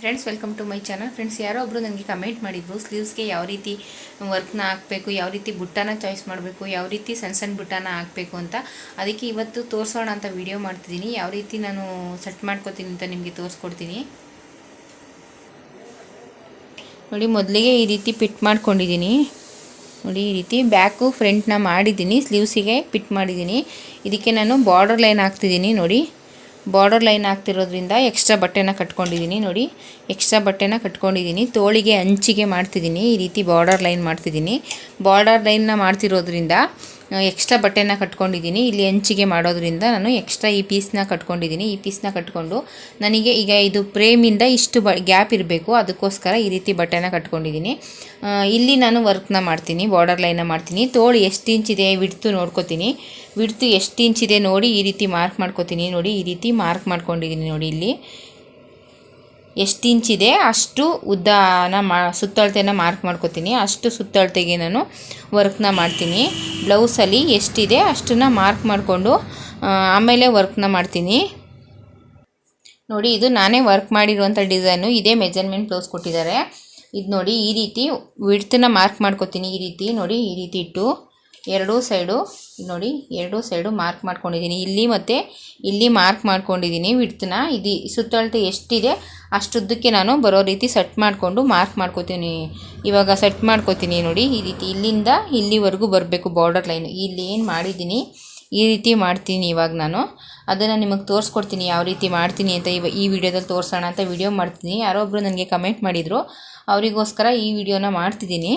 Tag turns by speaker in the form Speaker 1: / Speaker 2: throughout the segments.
Speaker 1: Friends welcome to my channel friends ಯಾರೋ ಒಬ್ಬರು ನನಗೆ ಕಮೆಂಟ್ ಮಾಡಿದ್ರು ಸ್ಲೀವ್ಸ್ಗೆ ಯಾವ ರೀತಿ ವರ್ಕ್ನ ಹಾಕಬೇಕು, ಯಾವ ರೀತಿ ಬುಟ್ಟಾನ ಚಾಯ್ಸ್ ಮಾಡಬೇಕು, ಯಾವ ರೀತಿ ಸಣ್ಣ ಸಣ್ಣ ಬುಟ್ಟಾನ ಹಾಕಬೇಕು ಅಂತ ಅದಕ್ಕೆ ಇವತ್ತು ತೋರಿಸೋಣ ಅಂತ ವಿಡಿಯೋ ಮಾಡ್ತಿದ್ದೀನಿ. ಯಾವ ರೀತಿ ನಾನು ಸೆಟ್ ಮಾಡ್ಕೋತೀನಿ ಅಂತ ನಿಮಗೆ ತೋರಿಸ್ಕೊಡ್ತೀನಿ. ನೋಡಿ, ಮೊದಲಿಗೆ ಈ ರೀತಿ ಪಿಟ್ ಮಾಡ್ಕೊಂಡಿದ್ದೀನಿ. ನೋಡಿ, ಈ ರೀತಿ ಬ್ಯಾಕು ಫ್ರಂಟ್ನ ಮಾಡಿದ್ದೀನಿ ಸ್ಲೀವ್ಸಿಗೆ ಪಿಟ್ ಮಾಡಿದ್ದೀನಿ. ಇದಕ್ಕೆ ನಾನು ಬಾರ್ಡರ್ ಲೈನ್ ಹಾಕ್ತಿದ್ದೀನಿ, ನೋಡಿ. ಬಾರ್ಡರ್ ಲೈನ್ ಆಗ್ತಿರೋದ್ರಿಂದ ಎಕ್ಸ್ಟ್ರಾ ಬಟ್ಟೆನ ಕಟ್ಕೊಂಡಿದ್ದೀನಿ ನೋಡಿ. ಎಕ್ಸ್ಟ್ರಾ ಬಟ್ಟೆನ ಕಟ್ಕೊಂಡಿದ್ದೀನಿ. ತೋಳಿಗೆ ಅಂಚಿಗೆ ಮಾಡ್ತಿದ್ದೀನಿ. ಈ ರೀತಿ ಬಾರ್ಡರ್ ಲೈನ್ ಮಾಡ್ತಿದ್ದೀನಿ. ಬಾರ್ಡರ್ ಲೈನ್ನ ಮಾಡ್ತಿರೋದ್ರಿಂದ ಎಕ್ಸ್ಟ್ರಾ ಬಟ್ಟೆನ ಕಟ್ಕೊಂಡಿದ್ದೀನಿ. ಇಲ್ಲಿ ಅಂಚಿಗೆ ಮಾಡೋದ್ರಿಂದ ನಾನು ಎಕ್ಸ್ಟ್ರಾ ಈ ಪೀಸ್ನ ಕಟ್ಕೊಂಡಿದ್ದೀನಿ. ಈ ಪೀಸ್ನ ಕಟ್ಕೊಂಡು ನನಗೆ ಈಗ ಇದು ಪ್ರೇಮಿಂದ ಇಷ್ಟು ಗ್ಯಾಪ್ ಇರಬೇಕು. ಅದಕ್ಕೋಸ್ಕರ ಈ ರೀತಿ ಬಟ್ಟೆನ ಕಟ್ಕೊಂಡಿದ್ದೀನಿ. ಇಲ್ಲಿ ನಾನು ವರ್ಕ್ನ ಮಾಡ್ತೀನಿ. ಬಾರ್ಡರ್ ಲೈನ್ನ ಮಾಡ್ತೀನಿ. ತೋಳು ಎಷ್ಟು ಇಂಚಿದೆ ಬಿಡ್ತು ನೋಡ್ಕೋತೀನಿ. ವಿಡ್ತು ಎಷ್ಟು ಇಂಚಿದೆ ನೋಡಿ ಈ ರೀತಿ ಮಾರ್ಕ್ ಮಾಡ್ಕೋತೀನಿ ನೋಡಿ, ಈ ರೀತಿ ಮಾರ್ಕ್ ಮಾಡ್ಕೊಂಡಿದ್ದೀನಿ ನೋಡಿ ಇಲ್ಲಿ. ಎಷ್ಟು ಇಂಚಿದೆ ಅಷ್ಟು ಉದ್ದನ ಮಾ, ಸುತ್ತಳತೆನ ಮಾರ್ಕ್ ಮಾಡ್ಕೋತೀನಿ. ಅಷ್ಟು ಸುತ್ತಳತೆಗೆ ನಾನು ವರ್ಕ್ನ ಮಾಡ್ತೀನಿ. ಬ್ಲೌಸಲ್ಲಿ ಎಷ್ಟಿದೆ ಅಷ್ಟನ್ನು ಮಾರ್ಕ್ ಮಾಡಿಕೊಂಡು ಆಮೇಲೆ ವರ್ಕ್ನ ಮಾಡ್ತೀನಿ. ನೋಡಿ, ಇದು ನಾನೇ ವರ್ಕ್ ಮಾಡಿರುವಂಥ ಡಿಸೈನು. ಇದೇ ಮೆಜರ್ಮೆಂಟ್ ಬ್ಲೌಸ್ ಕೊಟ್ಟಿದ್ದಾರೆ. ಇದು ನೋಡಿ ಈ ರೀತಿ ವಿಡ್ತನ್ನ ಮಾರ್ಕ್ ಮಾಡ್ಕೋತೀನಿ ಈ ರೀತಿ ನೋಡಿ, ಈ ರೀತಿ ಇಟ್ಟು. ಎರಡೂ ಸೈಡು, ನೋಡಿ, ಎರಡೂ ಸೈಡು ಮಾರ್ಕ್ ಮಾಡ್ಕೊಂಡಿದ್ದೀನಿ. ಇಲ್ಲಿ ಮತ್ತು, ಇಲ್ಲಿ ಮಾರ್ಕ್ ಮಾಡ್ಕೊಂಡಿದ್ದೀನಿ ವಿಡ್ತನ್ನ ಇದು ಸುತ್ತಳತೆ ಎಷ್ಟಿದೆ, ಅಷ್ಟುದ್ದಕ್ಕೆ ನಾನು ಬರೋ ರೀತಿ ಸೆಟ್ ಮಾಡಿಕೊಂಡು ಮಾರ್ಕ್ ಮಾಡ್ಕೋತೀನಿ. ಇವಾಗ ಸೆಟ್ ಮಾಡ್ಕೋತೀನಿ ನೋಡಿ, ಈ ರೀತಿ ಇಲ್ಲಿಂದ ಇಲ್ಲಿವರೆಗೂ ಬರಬೇಕು ಬಾರ್ಡರ್ ಲೈನ್ ಇಲ್ಲಿ ಏನು ಮಾಡಿದ್ದೀನಿ, ಈ ರೀತಿ ಮಾಡ್ತೀನಿ ಇವಾಗ ನಾನು. ಅದನ್ನು ನಿಮಗೆ ತೋರಿಸ್ಕೊಡ್ತೀನಿ ಯಾವ ರೀತಿ ಮಾಡ್ತೀನಿ ಅಂತ ಇವ, ಈ ವಿಡಿಯೋದಲ್ಲಿ ತೋರಿಸೋಣ ಅಂತ ವಿಡಿಯೋ ಮಾಡ್ತೀನಿ. ಯಾರೋ ಒಬ್ಬರು ನನಗೆ ಕಮೆಂಟ್ ಮಾಡಿದರು, ಅವರಿಗೋಸ್ಕರ ಈ ವಿಡಿಯೋನ ಮಾಡ್ತಿದ್ದೀನಿ.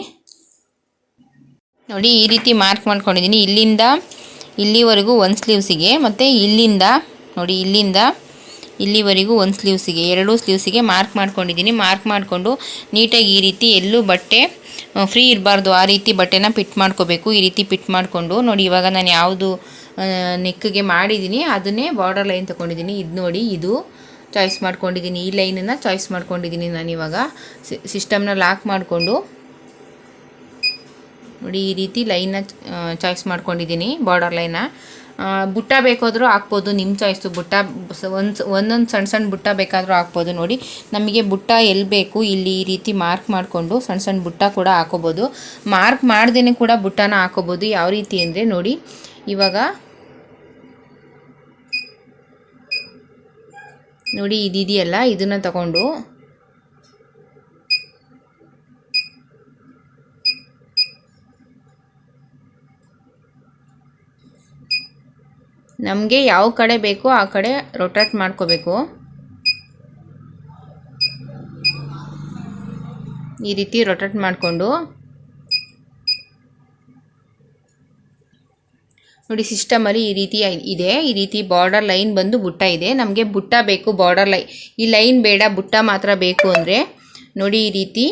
Speaker 1: ನೋಡಿ ಈ ರೀತಿ ಮಾರ್ಕ್ ಮಾಡ್ಕೊಂಡಿದ್ದೀನಿ. ಇಲ್ಲಿಂದ ಇಲ್ಲಿವರೆಗೂ ಒಂದು ಸ್ಲೀವ್ಸಿಗೆ ಮತ್ತು ಇಲ್ಲಿಂದ ನೋಡಿ ಇಲ್ಲಿಂದ ಇಲ್ಲಿವರೆಗೂ ಒಂದು ಸ್ಲೀವ್ಸಿಗೆ ಎರಡೂ ಸ್ಲೀವ್ಸಿಗೆ ಮಾರ್ಕ್ ಮಾಡ್ಕೊಂಡಿದ್ದೀನಿ. ಮಾರ್ಕ್ ಮಾಡಿಕೊಂಡು ನೀಟಾಗಿ ಈ ರೀತಿ ಎಲ್ಲೂ ಬಟ್ಟೆ ಫ್ರೀ ಇರಬಾರ್ದು. ಆ ರೀತಿ ಬಟ್ಟೆನ ಪಿಟ್ ಮಾಡ್ಕೋಬೇಕು. ಈ ರೀತಿ ಪಿಟ್ ಮಾಡಿಕೊಂಡು ನೋಡಿ ಇವಾಗ ನಾನು ಯಾವುದು ನೆಕ್ಕಿಗೆ ಮಾಡಿದ್ದೀನಿ, ಅದನ್ನೇ ಬಾರ್ಡರ್ ಲೈನ್ ತೊಗೊಂಡಿದ್ದೀನಿ. ಇದು ನೋಡಿ, ಇದು ಚಾಯ್ಸ್ ಮಾಡ್ಕೊಂಡಿದ್ದೀನಿ. ಈ ಲೈನನ್ನು ಚಾಯ್ಸ್ ಮಾಡ್ಕೊಂಡಿದ್ದೀನಿ ನಾನು ಇವಾಗ. ಸಿಸ್ಟಮ್ನ ಲಾಕ್ ಮಾಡಿಕೊಂಡು ನೋಡಿ, ಈ ರೀತಿ ಲೈನ್ನ ಚಾಯ್ಸ್ ಮಾಡ್ಕೊಂಡಿದ್ದೀನಿ ಬಾರ್ಡರ್ ಲೈನ ಬುಟ್ಟ ಬೇಕಾದರೂ ಹಾಕ್ಬೋದು ನಿಮ್ಮ ಚಾಯ್ಸು ಬುಟ್ಟ. ಒಂದು, ಒಂದೊಂದು ಸಣ್ಣ ಸಣ್ಣ ಬುಟ್ಟ ಬೇಕಾದರೂ ಹಾಕ್ಬೋದು ನೋಡಿ. ನಮಗೆ ಬುಟ್ಟ ಎಲ್ಲಿ ಬೇಕು, ಇಲ್ಲಿ ಈ ರೀತಿ ಮಾರ್ಕ್ ಮಾಡಿಕೊಂಡು ಸಣ್ಣ ಸಣ್ಣ ಬುಟ್ಟ ಕೂಡ ಹಾಕೋಬೋದು ಮಾರ್ಕ್ ಮಾಡ್ದೇ ಕೂಡ ಬುಟ್ಟನ ಹಾಕೋಬೋದು ಯಾವ ರೀತಿ ಅಂದರೆ ನೋಡಿ, ಇವಾಗ ನೋಡಿ, ಇದಿದೆಯಲ್ಲ, ಇದನ್ನು ತಗೊಂಡು ನಮಗೆ ಯಾವ ಕಡೆ ಬೇಕೋ ಆ ಕಡೆ ರೊಟೇಟ್ ಮಾಡ್ಕೋಬೇಕು. ಈ ರೀತಿ ರೊಟೇಟ್ ಮಾಡಿಕೊಂಡು. ನೋಡಿ ಸಿಸ್ಟಮಲ್ಲಿ ಈ ರೀತಿ ಇದೆ. ಈ ರೀತಿ ಬಾರ್ಡರ್ ಲೈನ್ ಬಂದು ಬುಟ್ಟ ಇದೆ. ನಮಗೆ ಬುಟ್ಟ ಬೇಕು ಬಾರ್ಡರ್ ಲೈನ್ ಈ ಲೈನ್ ಬೇಡ, ಬುಟ್ಟ ಮಾತ್ರ ಬೇಕು ಅಂದರೆ ನೋಡಿ ಈ ರೀತಿ.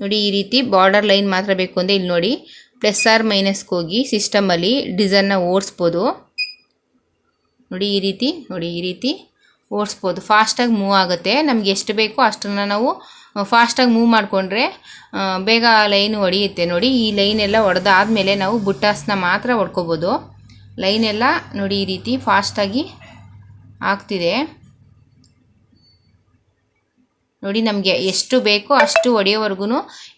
Speaker 1: ನೋಡಿ, ಈ ರೀತಿ ಬಾರ್ಡರ್ ಲೈನ್ ಮಾತ್ರ ಬೇಕು ಅಂದರೆ ಇಲ್ಲಿ ನೋಡಿ ಪ್ಲಸ್ ಆರ್ ಮೈನಸ್ಗೆ ಹೋಗಿ ಸಿಸ್ಟಮಲ್ಲಿ ಡಿಸೈನ್ನ ಓಡಿಸ್ಬೋದು. ನೋಡಿ, ಈ ರೀತಿ, ನೋಡಿ, ಈ ರೀತಿ ಓಡಿಸ್ಬೋದು. ಫಾಸ್ಟಾಗಿ ಮೂವ್ ಆಗುತ್ತೆ. ನಮ್ಗೆ ಎಷ್ಟು ಬೇಕೋ ಅಷ್ಟನ್ನು ನಾವು ಫಾಸ್ಟಾಗಿ ಮೂವ್ ಮಾಡಿಕೊಂಡ್ರೆ ಬೇಗ ಲೈನ್ ಹೊಡೆಯುತ್ತೆ ನೋಡಿ, ಈ ಲೈನ್ ಎಲ್ಲ ಹೊಡೆದಾದ್ಮೇಲೆ ನಾವು ಬುಟ್ಟಾಸ್ನ ಮಾತ್ರ ಹೊಡ್ಕೋಬೋದು. ಲೈನ್ ಎಲ್ಲ ನೋಡಿ, ಈ ರೀತಿ ಫಾಸ್ಟಾಗಿ ಆಗ್ತಿದೆ. ನೋಡಿ, ನಮಗೆ ಎಷ್ಟು ಬೇಕೋ ಅಷ್ಟು ಒಡೆಯೋವರೆಗೂ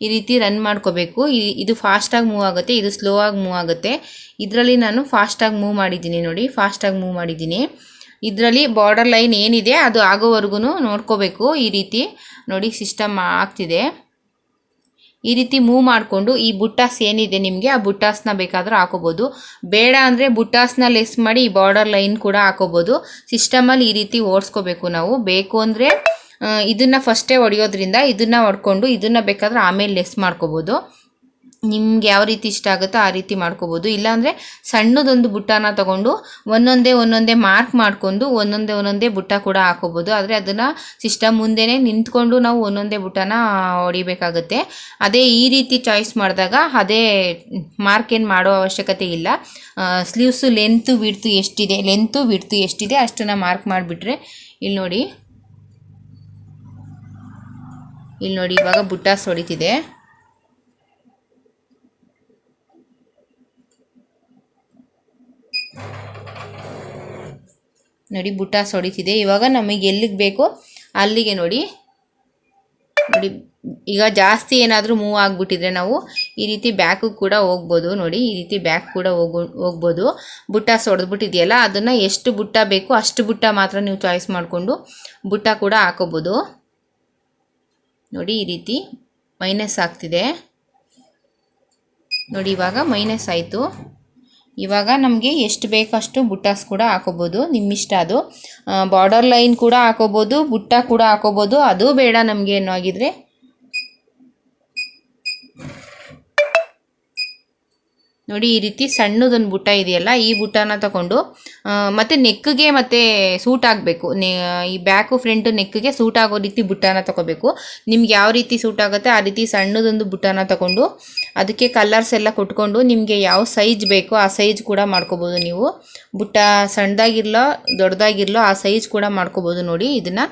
Speaker 1: ಈ ರೀತಿ ರನ್ ಮಾಡ್ಕೋಬೇಕು. ಇದು ಫಾಸ್ಟಾಗಿ ಮೂವ್ ಆಗುತ್ತೆ, ಇದು ಸ್ಲೋ ಆಗಿ ಮೂವ್ ಆಗುತ್ತೆ. ಇದರಲ್ಲಿ ನಾನು ಫಾಸ್ಟಾಗಿ ಮೂವ್ ಮಾಡಿದ್ದೀನಿ ನೋಡಿ ಫಾಸ್ಟಾಗಿ ಮೂವ್ ಮಾಡಿದ್ದೀನಿ. ಇದರಲ್ಲಿ ಬಾರ್ಡರ್ ಲೈನ್ ಏನಿದೆ, ಅದು ಆಗೋವರೆಗೂ ನೋಡ್ಕೋಬೇಕು. ಈ ರೀತಿ ನೋಡಿ ಸಿಸ್ಟಮ್ ಆಗ್ತಿದೆ. ಈ ರೀತಿ ಮೂವ್ ಮಾಡಿಕೊಂಡು ಈ ಬುಟ್ಟಾಸ್ ಏನಿದೆ ನಿಮಗೆ, ಆ ಬುಟ್ಟಾಸ್ನ ಬೇಕಾದರೂ ಹಾಕೋಬೋದು. ಬೇಡ ಅಂದರೆ ಬುಟ್ಟಾಸ್ನ ಲೆಸ್ ಮಾಡಿ ಈ ಬಾರ್ಡರ್ ಲೈನ್ ಕೂಡ ಹಾಕೋಬೋದು. ಸಿಸ್ಟಮಲ್ಲಿ ಈ ರೀತಿ ಓಡಿಸ್ಕೋಬೇಕು ನಾವು. ಬೇಕು ಅಂದರೆ ಇದನ್ನು ಫಸ್ಟೇ ಹೊಡೆಯೋದ್ರಿಂದ ಇದನ್ನು ಹೊಡ್ಕೊಂಡು ಇದನ್ನು ಬೇಕಾದ್ರೆ ಆಮೇಲೆ ಲೆಸ್ ಮಾಡ್ಕೋಬೋದು. ನಿಮ್ಗೆ ಯಾವ ರೀತಿ ಇಷ್ಟ ಆಗುತ್ತೋ ಆ ರೀತಿ ಮಾಡ್ಕೋಬೋದು. ಇಲ್ಲಾಂದರೆ ಸಣ್ಣದೊಂದು ಬುಟ್ಟಾನ ತಗೊಂಡು ಒಂದೊಂದೇ ಒಂದೊಂದೇ ಮಾರ್ಕ್ ಮಾಡ್ಕೊಂಡು ಒಂದೊಂದೇ ಒಂದೊಂದೇ ಬುಟ್ಟ ಕೂಡ ಹಾಕೋಬೋದು. ಆದರೆ ಅದನ್ನು ಸಿಸ್ಟಮ್ ಮುಂದೆನೇ ನಿಂತ್ಕೊಂಡು ನಾವು ಒಂದೊಂದೇ ಬುಟ್ಟಾನ ಹೊಡಿಬೇಕಾಗುತ್ತೆ ಅದೇ ಈ ರೀತಿ ಚಾಯ್ಸ್ ಮಾಡಿದಾಗ ಅದೇ ಮಾರ್ಕ್ ಏನು ಮಾಡೋ ಅವಶ್ಯಕತೆ ಇಲ್ಲ. ಸ್ಲೀವ್ಸು ಲೆಂತು ಬಿಡ್ತು ಎಷ್ಟಿದೆ? ಲೆಂತು ಬಿಡ್ತು ಎಷ್ಟಿದೆ? ಅಷ್ಟನ್ನು ಮಾರ್ಕ್ ಮಾಡಿಬಿಟ್ರೆ ಇಲ್ಲಿ ನೋಡಿ ಇಲ್ಲಿ ನೋಡಿ, ಇವಾಗ ಬುಟ್ಟ ಹೊಡಿತಿದೆ ನೋಡಿ ಬುಟ್ಟಾಸ್ ಹೊಡಿತಿದೆ ಇವಾಗ ನಮಗೆ ಎಲ್ಲಿಗೆ ಬೇಕೋ, ಅಲ್ಲಿಗೆ ನೋಡಿ. ನೋಡಿ, ಈಗ ಜಾಸ್ತಿ ಏನಾದರೂ ಮೂವ್ ಆಗಿಬಿಟ್ಟಿದ್ರೆ ನಾವು ಈ ರೀತಿ ಬ್ಯಾಕು ಕೂಡ ಹೋಗ್ಬೋದು. ನೋಡಿ, ಈ ರೀತಿ ಬ್ಯಾಕ್ ಕೂಡ ಹೋಗೋ, ಹೋಗ್ಬೋದು. ಬುಟ್ಟ ಸೊಡೆದ್ಬಿಟ್ಟಿದೆಯಲ್ಲ ಅದನ್ನು ಎಷ್ಟು ಬುಟ್ಟ ಬೇಕೋ ಅಷ್ಟು ಬುಟ್ಟ ಮಾತ್ರ ನೀವು ಚಾಯ್ಸ್ ಮಾಡಿಕೊಂಡು ಬುಟ್ಟ ಕೂಡ ಹಾಕೋಬೋದು. ನೋಡಿ ಈ ರೀತಿ ಮೈನಸ್ ಆಗ್ತಿದೆ. ನೋಡಿ ಇವಾಗ ಮೈನಸ್ ಆಯಿತು. ಇವಾಗ ನಮಗೆ ಎಷ್ಟು ಬೇಕಷ್ಟು ಬುಟ್ಟಾಸ್ ಕೂಡ ಹಾಕೋಬೋದು. ನಿಮ್ಮಿಷ್ಟ ಅದು. ಬಾರ್ಡರ್ ಲೈನ್ ಕೂಡ ಹಾಕೋಬೋದು, ಬುಟ್ಟ ಕೂಡ ಹಾಕೋಬೋದು. ಅದು ಬೇಡ ನಮಗೆ ಏನೋ ನೋಡಿ, ಈ ರೀತಿ ಸಣ್ಣದೊಂದು ಬುಟ್ಟ ಇದೆಯಲ್ಲ, ಈ ಬುಟ್ಟನ ತಗೊಂಡು ಮತ್ತು ನೆಕ್ಗೆ ಮತ್ತೆ ಸೂಟ್ ಆಗಬೇಕು ಈ ಬ್ಯಾಕು ಫ್ರಂಟು ನೆಕ್ಗೆ ಸೂಟ್ ಆಗೋ ರೀತಿ ಬುಟ್ಟನ ತಗೋಬೇಕು. ನಿಮ್ಗೆ ಯಾವ ರೀತಿ ಸೂಟ್ ಆಗುತ್ತೆ, ಆ ರೀತಿ ಸಣ್ಣದೊಂದು ಬುಟ್ಟನ ತಗೊಂಡು, ಅದಕ್ಕೆ ಕಲರ್ಸ್ ಎಲ್ಲ ಕೊಟ್ಕೊಂಡು, ನಿಮಗೆ ಯಾವ ಸೈಜ್ ಬೇಕೋ ಆ ಸೈಜ್ ಕೂಡ ಮಾಡ್ಕೋಬೋದು ನೀವು. ಬುಟ್ಟ ಸಣ್ಣದಾಗಿರ್ಲೋ ದೊಡ್ಡದಾಗಿರ್ಲೋ ಆ ಸೈಜ್ ಕೂಡ ಮಾಡ್ಕೋಬೋದು ನೋಡಿ, ಇದನ್ನು.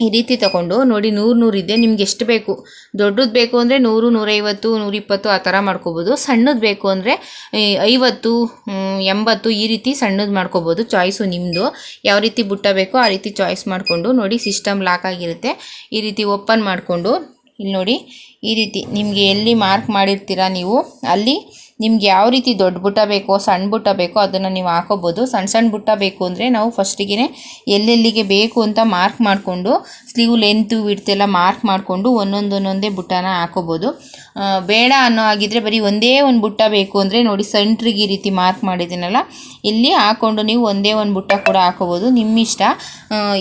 Speaker 1: ಈ ರೀತಿ ತಗೊಂಡು ನೋಡಿ ನೂರು ನೂರು ಇದೆ. ನಿಮ್ಗೆ ಎಷ್ಟು ಬೇಕು? ದೊಡ್ಡದು ಬೇಕು ಅಂದರೆ ನೂರು, ನೂರೈವತ್ತು, ನೂರಿಪ್ಪತ್ತು ಆ ಥರ ಮಾಡ್ಕೋಬೋದು. ಸಣ್ಣದು ಬೇಕು ಅಂದರೆ ಐವತ್ತು ಎಂಬತ್ತು ಈ ರೀತಿ ಸಣ್ಣದು ಮಾಡ್ಕೋಬೋದು ಚಾಯ್ಸು ನಿಮ್ಮದು ಯಾವ ರೀತಿ ಬುಟ್ಟ ಬೇಕೋ ಆ ರೀತಿ ಚಾಯ್ಸ್ ಮಾಡಿಕೊಂಡು ನೋಡಿ ಸಿಸ್ಟಮ್ ಲಾಕ್ ಆಗಿರುತ್ತೆ. ಈ ರೀತಿ ಓಪನ್ ಮಾಡಿಕೊಂಡು, ಇಲ್ಲಿ ನೋಡಿ, ಈ ರೀತಿ ನಿಮಗೆ ಎಲ್ಲಿ ಮಾರ್ಕ್ ಮಾಡಿರ್ತೀರಾ ನೀವು, ಅಲ್ಲಿ ನಿಮ್ಗೆ ಯಾವ ರೀತಿ ದೊಡ್ಡ ಬುಟ್ಟ ಬೇಕೋ, ಸಣ್ಣ ಬುಟ್ಟ ಬೇಕೋ ಅದನ್ನು ನೀವು ಹಾಕೋಬೋದು. ಸಣ್ಣ ಸಣ್ಣ ಬುಟ್ಟ ಬೇಕು ಅಂದರೆ ನಾವು ಫಸ್ಟಿಗೆ ಎಲ್ಲೆಲ್ಲಿಗೆ ಬೇಕು ಅಂತ ಮಾರ್ಕ್ ಮಾಡಿಕೊಂಡು ಸ್ಲೀವ್ ಲೆಂತು ವಿಡ್ತೆಲ್ಲ ಮಾರ್ಕ್ ಮಾಡಿಕೊಂಡು ಒಂದೊಂದು ಒಂದೊಂದೇ ಬುಟ್ಟನ ಹಾಕೋಬೋದು. ಬೇಡ ಅನ್ನೋ ಆಗಿದ್ರೆ ಬರೀ ಒಂದೇ ಒಂದು ಬುಟ್ಟ ಬೇಕು ಅಂದರೆ ನೋಡಿ ಸೆಂಟ್ರಿಗೆ ಈ ರೀತಿ ಮಾರ್ಕ್ ಮಾಡಿದ್ದೀನಲ್ಲ, ಇಲ್ಲಿ ಹಾಕ್ಕೊಂಡು ನೀವು ಒಂದೇ ಒಂದು ಬುಟ್ಟ ಕೂಡ ಹಾಕೋಬೋದು. ನಿಮ್ಮ ಇಷ್ಟ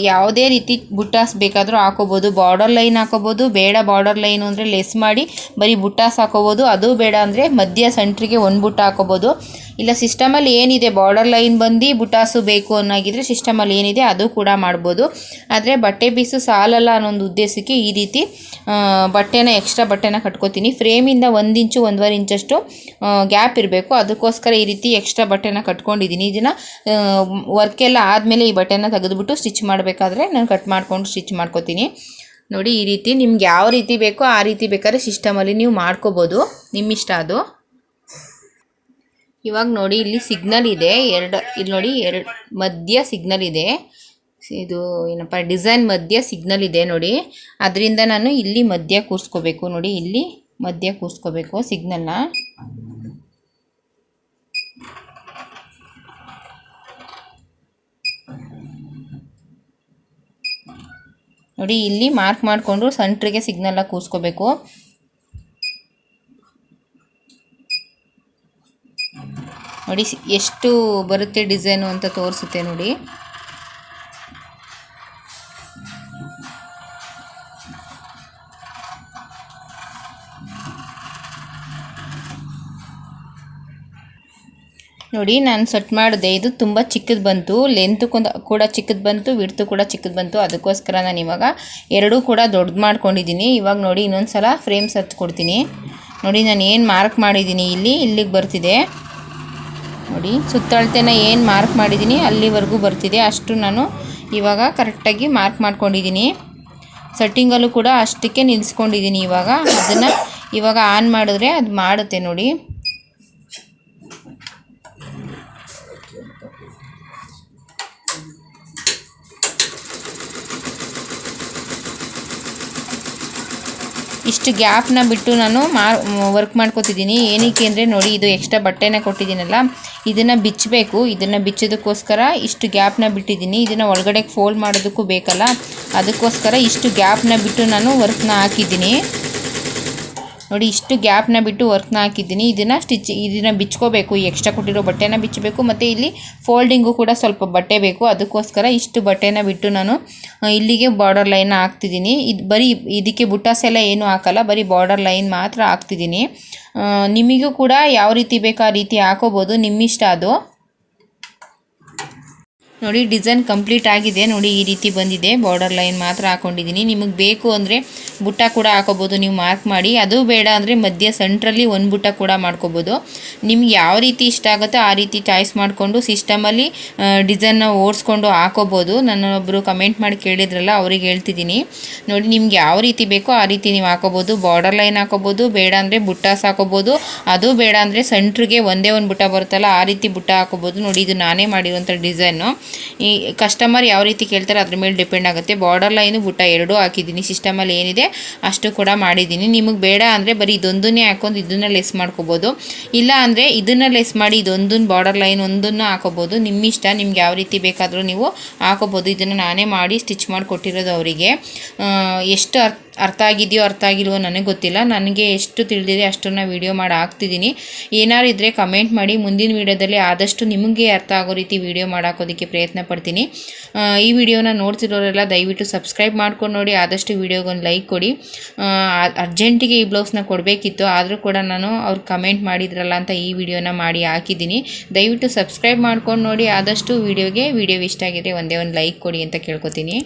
Speaker 1: ಯಾವುದೇ ರೀತಿ ಬುಟ್ಟಾಸ್ ಬೇಕಾದರೂ ಹಾಕೋಬೋದು. ಬಾರ್ಡರ್ ಲೈನ್ ಹಾಕೋಬೋದು. ಬೇಡ ಬಾರ್ಡರ್ ಲೈನು ಅಂದರೆ ಲೆಸ್ ಮಾಡಿ ಬರೀ ಬುಟ್ಟಾಸ್ ಹಾಕೋಬೋದು. ಅದು ಬೇಡ ಅಂದರೆ ಮಧ್ಯ ಸೆಂಟ್ರಿಗೆ ಒಂದು ಬುಟ್ಟ ಹಾಕೋಬೋದು. ಇಲ್ಲ ಸಿಸ್ಟಮಲ್ಲಿ ಏನಿದೆ? ಬಾರ್ಡರ್ ಲೈನ್ ಬಂದು ಬುಟಾಸು ಬೇಕು ಅನ್ನೋಗಿದ್ರೆ ಸಿಸ್ಟಮಲ್ಲಿ ಏನಿದೆ ಅದು ಕೂಡ ಮಾಡ್ಬೋದು. ಆದರೆ ಬಟ್ಟೆ ಬೀಸು ಸಾಲಲ್ಲ ಅನ್ನೋ ಒಂದು ಉದ್ದೇಶಕ್ಕೆ ಈ ರೀತಿ ಬಟ್ಟೆನ ಎಕ್ಸ್ಟ್ರಾ ಬಟ್ಟೆನ ಕಟ್ಕೋತೀನಿ. ಫ್ರೇಮಿಂದ ಒಂದು ಇಂಚು, ಒಂದೂವರೆ ಇಂಚಷ್ಟು ಗ್ಯಾಪ್ ಇರಬೇಕು. ಅದಕ್ಕೋಸ್ಕರ ಈ ರೀತಿ ಎಕ್ಸ್ಟ್ರಾ ಬಟ್ಟೆನ ಕಟ್ಕೊಂಡಿದ್ದೀನಿ. ಇದನ್ನು ವರ್ಕ್ ಎಲ್ಲ ಆದಮೇಲೆ ಈ ಬಟ್ಟೆನ ತೆಗೆದುಬಿಟ್ಟು ಸ್ಟಿಚ್ ಮಾಡಬೇಕಾದ್ರೆ ನಾನು ಕಟ್ ಮಾಡ್ಕೊಂಡು ಸ್ಟಿಚ್ ಮಾಡ್ಕೋತೀನಿ. ನೋಡಿ, ಈ ರೀತಿ ನಿಮ್ಗೆ ಯಾವ ರೀತಿ ಬೇಕೋ ಆ ರೀತಿ ಬೇಕಾದ್ರೆ ಸಿಸ್ಟಮಲ್ಲಿ ನೀವು ಮಾಡ್ಕೋಬೋದು. ನಿಮ್ಮಿಷ್ಟ ಅದು. ಇವಾಗ ನೋಡಿ ಇಲ್ಲಿ ಸಿಗ್ನಲ್ ಇದೆ, ಎರಡು, ಇಲ್ಲಿ ನೋಡಿ ಎರಡು, ಮಧ್ಯ ಸಿಗ್ನಲ್ ಇದೆ. ಇದು ಏನಪ್ಪ ಡಿಸೈನ್ ಮಧ್ಯ ಸಿಗ್ನಲ್ ಇದೆ ನೋಡಿ. ಅದರಿಂದ ನಾನು ಇಲ್ಲಿ ಮಧ್ಯ ಕೂರಿಸ್ಕೋಬೇಕು ನೋಡಿ, ಇಲ್ಲಿ ಮಧ್ಯ ಕೂರಿಸ್ಕೋಬೇಕು ಸಿಗ್ನಲ್ನ ನೋಡಿ, ಇಲ್ಲಿ ಮಾರ್ಕ್ ಮಾಡಿಕೊಂಡು ಸೆಂಟ್ರಿಗೆ ಸಿಗ್ನಲ್ನ ಕೂರಿಸ್ಕೋಬೇಕು. ನೋಡಿ, ಎಷ್ಟು ಬರುತ್ತೆ ಡಿಸೈನು ಅಂತ ತೋರಿಸುತ್ತೆ ನೋಡಿ. ನೋಡಿ, ನಾನು ಸೆಟ್ ಮಾಡಿದೆ. ಇದು ತುಂಬ ಚಿಕ್ಕದು ಬಂತು. ಲೆಂತು ಕೂಡ ಚಿಕ್ಕದು ಬಂತು ವಿಡ್ತು ಕೂಡ ಚಿಕ್ಕದು ಬಂತು. ಅದಕ್ಕೋಸ್ಕರ ನಾನು ಇವಾಗ ಎರಡೂ ಕೂಡ ದೊಡ್ಡದು ಮಾಡ್ಕೊಂಡಿದ್ದೀನಿ ಇವಾಗ ನೋಡಿ ಇನ್ನೊಂದು ಸಲ ಫ್ರೇಮ್ಸ್ ಹಚ್ಕೊಡ್ತೀನಿ ನೋಡಿ, ನಾನು ಏನು ಮಾರ್ಕ್ ಮಾಡಿದ್ದೀನಿ ಇಲ್ಲಿ, ಇಲ್ಲಿಗೆ ಬರ್ತಿದೆ. ನೋಡಿ. ಸುತ್ತಳತೆನ ಏನು ಮಾರ್ಕ್ ಮಾಡಿದ್ದೀನಿ ಅಲ್ಲಿವರೆಗೂ ಬರ್ತಿದೆ. ಅಷ್ಟು ನಾನು ಇವಾಗ ಕರೆಕ್ಟಾಗಿ ಮಾರ್ಕ್ ಮಾಡ್ಕೊಂಡಿದ್ದೀನಿ ಸೆಟ್ಟಿಂಗಲ್ಲೂ ಕೂಡ ಅಷ್ಟಕ್ಕೆ ನಿಲ್ಲಿಸ್ಕೊಂಡಿದ್ದೀನಿ ಇವಾಗ. ಅದನ್ನು ಇವಾಗ ಆನ್ ಮಾಡಿದ್ರೆ ಅದು ಮಾಡುತ್ತೆ ನೋಡಿ. ಇಷ್ಟು ಗ್ಯಾಪ್ನ ಬಿಟ್ಟು ನಾನು ಮಾರ್ ವರ್ಕ್ ಮಾಡ್ಕೋತಿದ್ದೀನಿ. ಏನಕ್ಕೆ ಅಂದರೆ ನೋಡಿ, ಇದು ಎಕ್ಸ್ಟ್ರಾ ಬಟ್ಟೆನ ಕೊಟ್ಟಿದ್ದೀನಲ್ಲ, ಇದನ್ನು ಬಿಚ್ಚಬೇಕು ಇದನ್ನು ಬಿಚ್ಚೋದಕ್ಕೋಸ್ಕರ ಇಷ್ಟು ಗ್ಯಾಪ್ನ ಬಿಟ್ಟಿದ್ದೀನಿ. ಇದನ್ನು ಒಳಗಡೆ ಫೋಲ್ಡ್ ಮಾಡೋದಕ್ಕೂ ಬೇಕಲ್ಲ, ಅದಕ್ಕೋಸ್ಕರ ಇಷ್ಟು ಗ್ಯಾಪ್ನ ಬಿಟ್ಟು ನಾನು ವರ್ಕ್ನ ಹಾಕಿದ್ದೀನಿ. ನೋಡಿ, ಇಷ್ಟು ಗ್ಯಾಪ್ನ ಬಿಟ್ಟು ವರ್ಕ್ನ ಹಾಕಿದ್ದೀನಿ. ಇದನ್ನು ಸ್ಟಿಚ್, ಇದನ್ನು ಬಿಚ್ಕೋಬೇಕು. ಈ ಎಕ್ಸ್ಟ್ರಾ ಕೊಟ್ಟಿರೋ ಬಟ್ಟೆನ ಬಿಚ್ಚಬೇಕು ಮತ್ತು ಇಲ್ಲಿ ಫೋಲ್ಡಿಂಗು ಕೂಡ ಸ್ವಲ್ಪ ಬಟ್ಟೆ ಬೇಕು. ಅದಕ್ಕೋಸ್ಕರ ಇಷ್ಟು ಬಟ್ಟೆನ ಬಿಟ್ಟು ನಾನು ಇಲ್ಲಿಗೆ ಬಾರ್ಡರ್ ಲೈನ್ ಹಾಕ್ತಿದ್ದೀನಿ. ಇದು ಬರೀ ಇದಕ್ಕೆ ಬುಟ್ಟಾಸ್ ಎಲ್ಲ ಏನೂ ಹಾಕಲ್ಲ. ಬರೀ ಬಾರ್ಡರ್ ಲೈನ್ ಮಾತ್ರ ಹಾಕ್ತಿದ್ದೀನಿ. ನಿಮಗೂ ಕೂಡ ಯಾವ ರೀತಿ ಬೇಕೋ ಆ ರೀತಿ ಹಾಕೋಬೋದು. ನಿಮ್ಮಿಷ್ಟ ಅದು. ನೋಡಿ ಡಿಸೈನ್ ಕಂಪ್ಲೀಟ್ ಆಗಿದೆ. ನೋಡಿ, ಈ ರೀತಿ ಬಂದಿದೆ. ಬಾರ್ಡರ್ ಲೈನ್ ಮಾತ್ರ ಹಾಕೊಂಡಿದ್ದೀನಿ. ನಿಮಗೆ ಬೇಕು ಅಂದರೆ ಬುಟ್ಟ ಕೂಡ ಹಾಕೋಬೋದು. ನೀವು ಮಾರ್ಕ್ ಮಾಡಿ. ಅದು ಬೇಡ ಅಂದರೆ ಮಧ್ಯ ಸೆಂಟ್ರಲ್ಲಿ ಒಂದು ಬುಟ್ಟ ಕೂಡ ಮಾಡ್ಕೋಬೋದು. ನಿಮ್ಗೆ ಯಾವ ರೀತಿ ಇಷ್ಟ ಆಗುತ್ತೋ ಆ ರೀತಿ ಚಾಯ್ಸ್ ಮಾಡಿಕೊಂಡು ಸಿಸ್ಟಮಲ್ಲಿ ಡಿಸೈನ್ನ ಓಡಿಸ್ಕೊಂಡು ಹಾಕೋಬೋದು. ನನ್ನೊಬ್ಬರು ಕಮೆಂಟ್ ಮಾಡಿ ಕೇಳಿದ್ರಲ್ಲ, ಅವ್ರಿಗೆ ಹೇಳ್ತಿದ್ದೀನಿ. ನೋಡಿ, ನಿಮ್ಗೆ ಯಾವ ರೀತಿ ಬೇಕೋ ಆ ರೀತಿ ನೀವು ಹಾಕೋಬೋದು. ಬಾರ್ಡರ್ ಲೈನ್ ಹಾಕೋಬೋದು. ಬೇಡ ಅಂದರೆ ಬುಟ್ಟಾಸ್ ಹಾಕೋಬೋದು ಅದು ಬೇಡ ಅಂದರೆ ಸೆಂಟ್ರಿಗೆ ಒಂದೇ ಒಂದು ಬುಟ್ಟ ಬರುತ್ತಲ್ಲ, ಆ ರೀತಿ ಬುಟ್ಟ ಹಾಕೋಬೋದು. ನೋಡಿ, ಇದು ನಾನೇ ಮಾಡಿರುವಂಥ ಡಿಸೈನು ಈ ಕಸ್ಟಮರ್ ಯಾವ ರೀತಿ ಕೇಳ್ತಾರೆ ಅದ್ರ ಮೇಲೆ ಡಿಪೆಂಡ್ ಆಗುತ್ತೆ. ಬಾರ್ಡರ್ ಲೈನು ಬುಟ್ಟ ಎರಡೂ ಹಾಕಿದ್ದೀನಿ. ಸಿಸ್ಟಮಲ್ಲಿ ಏನಿದೆ ಅಷ್ಟು ಕೂಡ ಮಾಡಿದ್ದೀನಿ. ನಿಮಗೆ ಬೇಡ ಅಂದರೆ ಬರೀ ಇದೊಂದನ್ನೇ ಹಾಕೊಂಡು ಇದನ್ನ ಲೆಸ್ ಮಾಡ್ಕೋಬೋದು. ಇಲ್ಲ ಅಂದರೆ ಇದನ್ನು ಲೆಸ್ ಮಾಡಿ ಇದೊಂದನ್ನು ಬಾರ್ಡರ್ ಲೈನ್ ಒಂದನ್ನು ಹಾಕೋಬೋದು. ನಿಮ್ಮ ಇಷ್ಟ, ನಿಮ್ಗೆ ಯಾವ ರೀತಿ ಬೇಕಾದರೂ ನೀವು ಹಾಕೋಬೋದು. ಇದನ್ನು ನಾನೇ ಮಾಡಿ ಸ್ಟಿಚ್ ಮಾಡಿ ಕೊಟ್ಟಿರೋದು ಅವರಿಗೆ ಎಷ್ಟು ಅರ್ಥ ಆಗಿದೆಯೋ ಅರ್ಥ ಆಗಿಲ್ವೋ ನನಗೆ ಗೊತ್ತಿಲ್ಲ. ನನಗೆ ಎಷ್ಟು ತಿಳಿದಿದೆ ಅಷ್ಟನ್ನು ವೀಡಿಯೋ ಮಾಡಿ ಹಾಕ್ತಿದ್ದೀನಿ. ಏನಾರು ಇದ್ದರೆ ಕಮೆಂಟ್ ಮಾಡಿ. ಮುಂದಿನ ವೀಡಿಯೋದಲ್ಲಿ ಆದಷ್ಟು ನಿಮಗೆ ಅರ್ಥ ಆಗೋ ರೀತಿ ವೀಡಿಯೋ ಮಾಡಾಕೋದಕ್ಕೆ ಪ್ರಯತ್ನ ಪಡ್ತೀನಿ. ಈ ವಿಡಿಯೋನ ನೋಡ್ತಿರೋರೆಲ್ಲ ದಯವಿಟ್ಟು ಸಬ್ಸ್ಕ್ರೈಬ್ ಮಾಡ್ಕೊಂಡು ನೋಡಿ. ಆದಷ್ಟು ವೀಡಿಯೋಗೊಂದು ಲೈಕ್ ಕೊಡಿ. ಅರ್ಜೆಂಟಿಗೆ ಈ ಬ್ಲೌಸ್ನ ಕೊಡಬೇಕಿತ್ತು. ಆದರೂ ಕೂಡ ನಾನು ಅವ್ರು ಕಮೆಂಟ್ ಮಾಡಿದ್ರಲ್ಲ ಅಂತ ಈ ವಿಡಿಯೋನ ಮಾಡಿ ಹಾಕಿದ್ದೀನಿ. ದಯವಿಟ್ಟು ಸಬ್ಸ್ಕ್ರೈಬ್ ಮಾಡ್ಕೊಂಡು ನೋಡಿ. ಆದಷ್ಟು ವೀಡಿಯೋಗೆ, ವಿಡಿಯೋ ಇಷ್ಟ ಆಗಿದೆ ಒಂದೇ ಒಂದು ಲೈಕ್ ಕೊಡಿ ಅಂತ ಕೇಳ್ಕೊತೀನಿ.